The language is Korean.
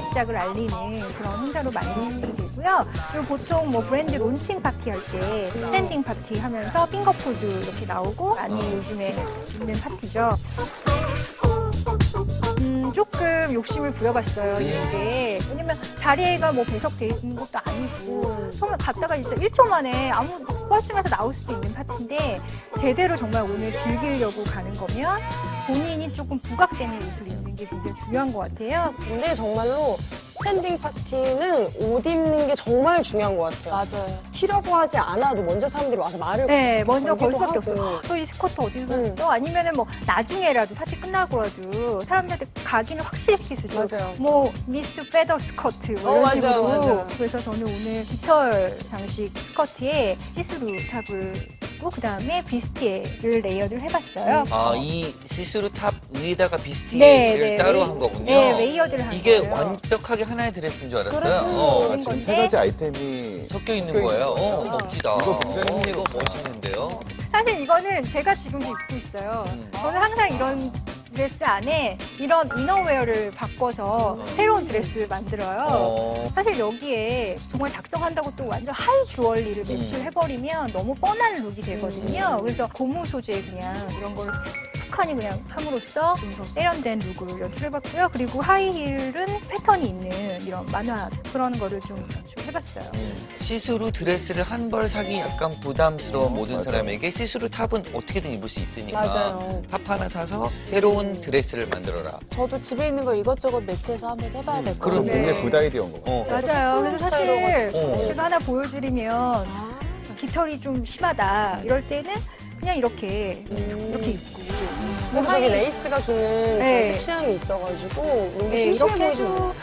시작을 알리는 그런 행사로 많이 진행이 되고요. 그리고 보통 뭐 브랜드 론칭 파티 할 때 스탠딩 파티 하면서 핑거푸드 이렇게 나오고 많이 요즘에 있는 파티죠. 음, 조금 욕심을 부려봤어요, 이게. 왜냐면 자리가 뭐 배석돼 있는 것도 아니고, 정말 갔다가 진짜 1초 만에 아무 뻘쭘해서 나올 수도 있는 파티인데, 제대로 정말 오늘 즐기려고 가는 거면 본인이 조금 부각되는 옷을 입는 게 굉장히 중요한 것 같아요. 근데 정말로 스탠딩 파티는 옷 입는 게 정말 중요한 것 같아요. 맞아요. 튀려고 하지 않아도 먼저 사람들이 와서 말을 네, 먼저 걸 수밖에. 없어요. 너이 스커트 어디서 음. 샀어? 아니면은 뭐 나중에라도 파티 끝나고라도 사람들한테 각인을 확실히 있어요. 맞아요. 뭐 미스 페더 스커트 뭐 어, 이런 맞아요, 식으로. 맞아요. 그래서 저는 오늘 깃털 장식 스커트에 시스 루 탑을 입고 그다음에 비스티에를 레이어드를 해봤어요. 아, 이 시스루 탑 위에다가 비스티를 네, 네, 따로 레이- 한 거군요. 네, 레이어드를 한 이게 거예요. 완벽하게 하나의 드레스인 줄 알았어요. 그렇죠. 어, 지금. 세 가지 아이템이 섞여 있는 거예요. 어. 멋지다. 이거 굉장히 어, 이거. 멋있는데요. 사실 이거는 제가 지금도 입고 있어요. 음. 저는 항상 이런 드레스 안에 이런 이너웨어를 바꿔서 새로운 드레스를 만들어요. 어, 사실 여기에 정말 작정한다고 또 완전 하이 주얼리를 음. 매치를 해버리면 너무 뻔한 룩이 되거든요. 그래서 고무 소재 그냥 이런 거 툭하니 그냥 함으로써 좀 더 세련된 룩을 연출해봤고요. 그리고 하이힐은 패턴이 있는 이런 만화 그런 거를 좀 연출해봤어요. 시스루 드레스를 한 벌 사기 약간 부담스러운 음, 모든 맞아. 사람에게 시스루 탑은 어떻게든 입을 수 있으니까 맞아요. 탑 하나 사서 새로운 드레스를 만들어라. 저도 집에 있는 거 이것저것 매치해서 한번 해봐야 될 것 그럼 그럼 같아요. 네. 굉장히 굿 아이디어인 거 같아요. 어, 맞아요. 그래서 사실 어. 제가 하나 보여드리면 아, 깃털이 좀 심하다 이럴 때는 그냥 이렇게 이렇게 입고 그리고 저기 레이스가 주는 네. 섹시함이 있어가지고 네, 심심해 보이지 해도